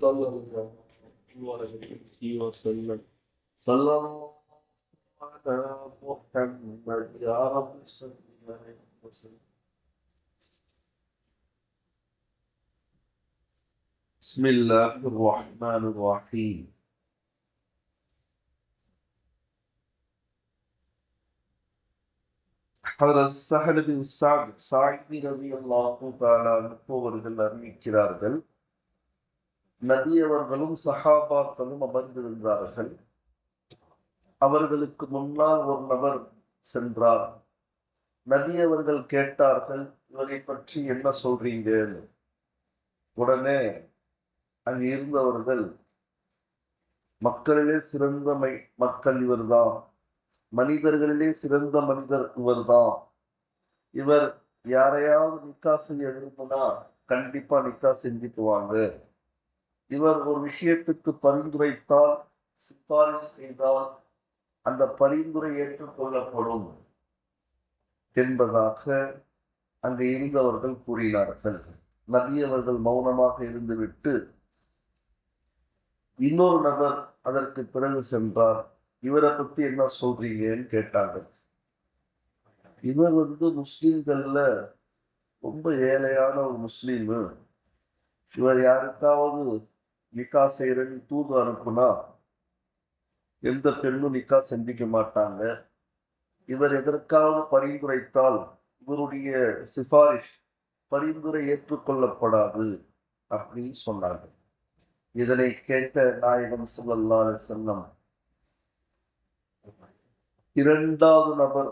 صلى الله عليه وسلم صلى الله على محمد يا رب صل عليه وسلم بسم الله الرحمن الرحيم ஹதரத் சஹல் பின் சாத் சாயிபி ரவி அல்லாஹு தாலா அவர்கள் அறிவிக்கிறார்கள் நபியவர்களும் சஹாபாக்களும் அமர்ந்திருந்தார்கள். அவர்களுக்கு முன்னால் ஒரு நபர் சென்றார். நபி அவர்கள் கேட்டார்கள் இவரை பற்றி என்ன சொல்றீங்க? உடனே அங்கு இருந்தவர்கள் மக்களிலே சிறந்த மக்கள் இவர்தான். மனிதர்களிலே சிறந்த மனிதர் இவர்தான். இவர் யாரையாவது நிக்கா செய்ய விரும்பினா கண்டிப்பா நிக்கா செஞ்சுக்குவாங்க இவர் ஒரு விஷயத்துக்கு பரிந்துரைத்தால் சிபாரிசு செய்தால் அந்த பரிந்துரை ஏற்றுக்கொள்ளப்படும் என்பதாக அங்கு இருந்தவர்கள் கூறினார்கள். நபி அவர்கள் மௌனமாக இருந்துவிட்டு இன்னொரு நபர் அதற்கு பிறகு சென்றார். இவரை பத்தி என்ன சொல்றீங்கன்னு கேட்டாங்க இவர் வந்து முஸ்லீம்கள்ல ரொம்ப ஏழையான ஒரு முஸ்லீமு. இவர் யாருக்காவது நிக்கா செய்யறன்னு தூது அனுப்புனா எந்த பெண்ணும் நிக்கா செஞ்சிக்க மாட்டாங்க. இவர் எதற்காவது பரிந்துரைத்தால் இவருடைய சிபாரிஷ் பரிந்துரை ஏற்றுக்கொள்ளப்படாது அப்படின்னு சொன்னாங்க. இதனை கேட்ட நாயகம் சுல்லா செல்லம் இரண்டாவது நபர்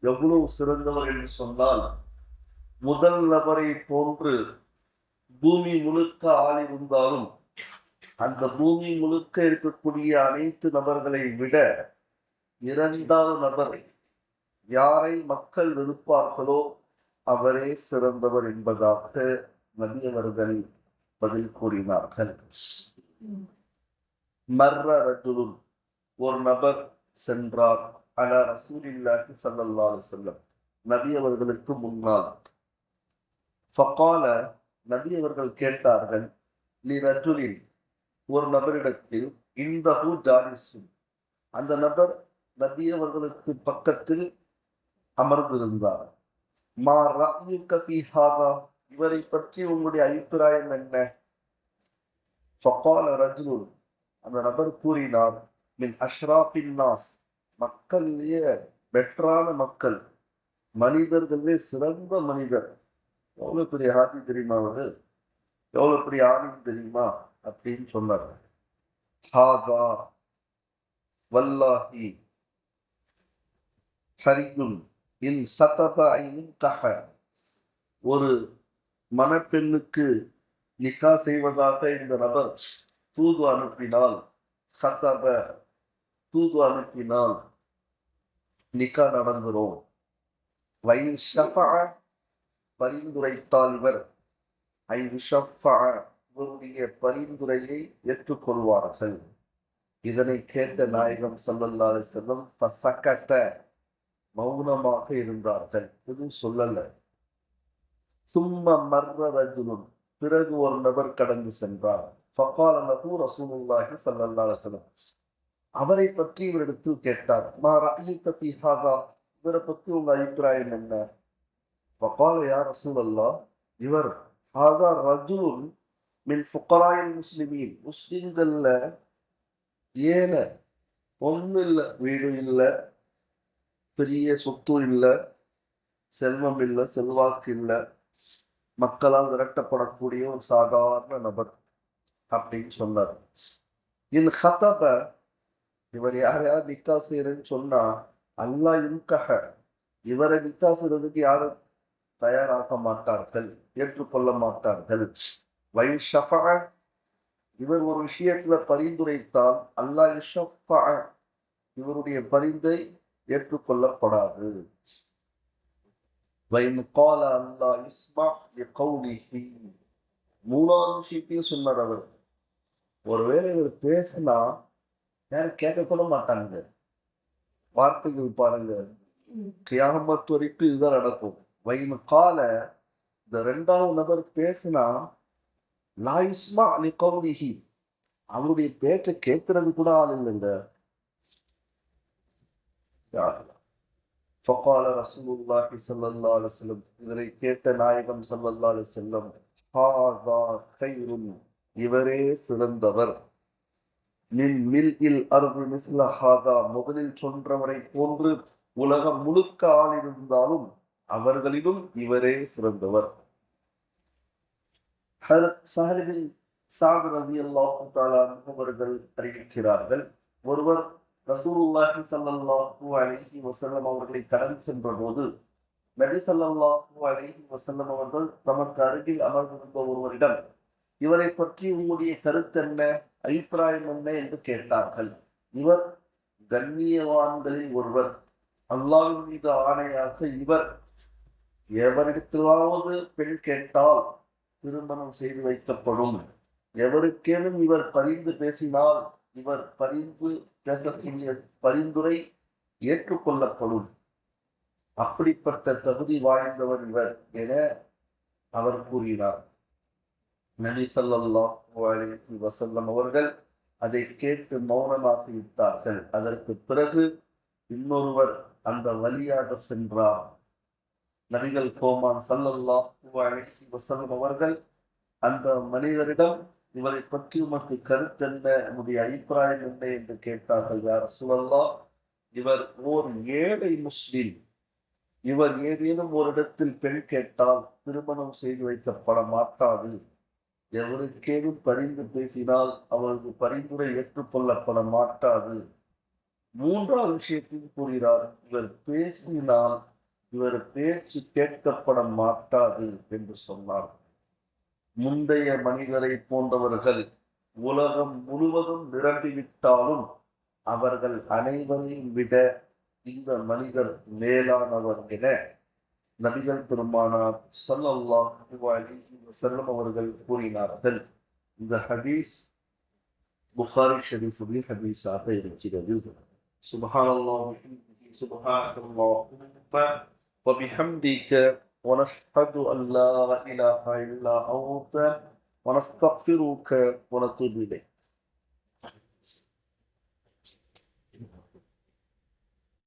எவ்வளவு சிறந்தவர் என்று சொன்னால் முதல் நபரை போன்று பூமி முழுக்க ஆளி இருந்தாலும் அந்த பூமி முழுக்க இருக்கக்கூடிய அனைத்து நபர்களை விட இரண்டாவது நபர் யாரை மக்கள் வெறுப்பார்களோ அவரே சிறந்தவர் என்பதாக நபி அவர்கள் பதில் கூறினார்கள். மர்ர ரஜுலும் ஒரு நபர் சென்றார். அலா ரசூலில்லாஹி சல்லல்லாஹு அலைஹி வஸல்லம். நபி அவர்களுக்கு முன்னால். ஃபகால நபி அவர்கள் கேட்டார்கள் லி ரஜுலின் ஒரு நபரிடத்தில் இந்தஹு ஜாலிசும் அந்த நபர் நபி அவர்களுக்கு பக்கத்தில் அமர்ந்திருந்தார். மா ரஅயுக ஃபீ ஹாதா இவரை பற்றி உங்களுடைய அபிப்பிராயம் என்ன? ஃபகால ரஜுல் அந்த நபர் கூறினார் மின் அஷ்ராஃபின் நாஸ் மக்களிலேயே பெட்டரான மக்கள் மனிதர்களே சிறந்த மனிதர். எவ்வளவு பெரிய ஹாதி தெரியுமா அவர்? எவ்வளவு பெரிய ஆணின் தெரியுமா? அப்படின்னு சொன்னார் ஹாதா வல்லாஹி ஹரியுன் இன் சதப ஐனின் கஹ. ஒரு மணப்பெண்ணுக்கு நிக்கா செய்வதாக இந்த நபர் தூது அனுப்பினால் சத்தப தூது அனுப்பினால் நிக்கா நடந்துரும். வயின் ஷஃபா பரிந்துரைத்தால் இவர். ஐ ஷஃபா இவருடைய பரிந்துரையை ஏற்றுக்கொள்வார்கள். இதனை கேட்ட நாயகம் சல்லல்லாத செல்லம் ஃபசக்கத்த மௌனமாக இருந்தார்கள். எதுவும் சொல்லல. சும்மா மர்ற ரஜுனும் பிறகு ஒரு நபர் கடந்து சென்றார். ஃபகாலனகு ரசூலுல்லாஹி ஸல்லல்லாஹு அலைஹி அவரை பற்றி இவரிடத்தில் கேட்டார். மா ரஅய்த ஃபீ ஹாதா? இவரை பற்றி உங்க அபிப்பிராயம் என்ன? ஃபகால யா அல்லா இவர் ஹாதா ரஜுலுன் மின் ஃபுகராயில் முஸ்லிமீன் முஸ்லிம்களில் ஏழை ஒன்றும் இல்லை வீடு இல்லை பெரிய சொத்து இல்லை செல்வம் இல்லை செல்வாக்கு இல்லை மக்களால் விரட்டப்படக்கூடிய ஒரு சாதாரண நபர் அப்படின்னு சொன்னார். இன் ஹதப இவர் யார் யார் நிக்கா செய்யறேன்னு சொன்னா அல்லா இன்கஹ இவரை நிக்கா செய்யறதுக்கு யாரும் தயாராக மாட்டார்கள் ஏற்றுக்கொள்ள மாட்டார்கள். வயல் ஷஃபா இவர் ஒரு விஷயத்துல பரிந்துரைத்தால் அல்லாஹ் இவருடைய பரிந்தை ஏற்றுக்கொள்ளப்படாது. கால அல்லாஹ் மூணாவது விஷயத்தையும் சொன்னார் அவர். ஒருவேளை இவர் பேசினா யாரும் கேட்கக்கூட மாட்டாங்க. வார்த்தைகள் பாருங்க. கியாமத் வரைக்கும் இதுதான் நடக்கும். வைன் கால இந்த ரெண்டாவது நபர் பேசினா லாயிஸ்மா அலி கௌலிஹி. அவருடைய பேச்சை கேட்கறது கூட ஆள் இல்லைங்க ஃபகால ரசூலுல்லாஹி ஸல்லல்லாஹு அலைஹி வஸல்லம். இதனை கேட்ட நாயகம் ஸல்லல்லாஹு அலைஹி வஸல்லம் ஹாதா ஸைருன். இவரே சிறந்தவர். மின் மில் இல் அர்து மிஸ்ல ஹாதா. முதலில் சொன்றவரை போன்று உலகம் முழுக்க ஆள் இருந்தாலும் அவர்களிலும் இவரே சிறந்தவர். ஹர்- சஹல் சாத் அவர்கள் அறிவிக்கிறார்கள் ஒருவர் ரசூலுல்லாஹி சல்லாஹூ அலஹி வசல்லம் அவர்களை கடந்து சென்ற போது நபி சல்லாஹூ அலஹி வசல்லம் அவர்கள் தமக்கு அருகில் அமர்ந்திருந்த ஒருவரிடம் இவரை பற்றி உங்களுடைய கருத்து என்ன அபிப்பிராயம் என்ன? என்று கேட்டார்கள். இவர் கண்ணியவான்களில் ஒருவர். அல்லாஹ்வின் மீது ஆணையாக இவர் எவரிடத்திலாவது பெண் கேட்டால் திருமணம் செய்து வைக்கப்படும். எவருக்கேனும் இவர் பரிந்து பேசினால் இவர் பரிந்து பேசக்கூடிய பரிந்துரை ஏற்றுக்கொள்ளப்படும். அப்படிப்பட்ட தகுதி வாய்ந்தவர் இவர் என அவர் கூறினார். நபி ஸல்லல்லாஹு வசல்லம் அவர்கள் அதை கேட்டு மௌனமாக விட்டார்கள். அதற்கு பிறகு இன்னொருவர் அந்த வழியாக சென்றார். நபிகள் கோமான் ஸல்லல்லாஹு அலைஹி அவர்கள் அந்த மனிதரிடம் இவரை பற்றி உமக்கு கருத்து என்ன உங்களுடைய அபிப்பிராயம் என்ன என்று கேட்டார்கள். யார் சுவல்லா இவர் ஓர் ஏழை முஸ்லீம். இவர் ஏதேனும் ஒரு இடத்தில் பெண் கேட்டால் திருமணம் செய்து வைக்கப்பட மாட்டாது. எவருக்கேனும் பரிந்து பேசினால் அவரது பரிந்துரை ஏற்றுக்கொள்ளப்பட மாட்டாது. மூன்றாவது விஷயத்தையும் கூறுகிறார் இவர் பேசினால் இவர் பேச்சு கேட்கப்பட மாட்டாது என்று சொன்னார். முந்தைய மனிதரை போன்றவர்கள் உலகம் முழுவதும் நிரம்பிவிட்டாலும் அவர்கள் அனைவரையும் விட இந்த மனிதர் மேலானவர் என நபிகள் பெருமானார் சல்லல்லா அலைஹி வஸல்லம் அவர்கள் கூறினார்கள். இந்த ஹதீஸ் புகாரி ஷெரீஃபுடைய ஹதீஸாக இருக்கிறது. சுபஹானல்லாஹ் சுபஹானல்லாஹ் وبحمدك ونشهد أن لا إله إلا أنت ونستغفرك ونتوب إليك.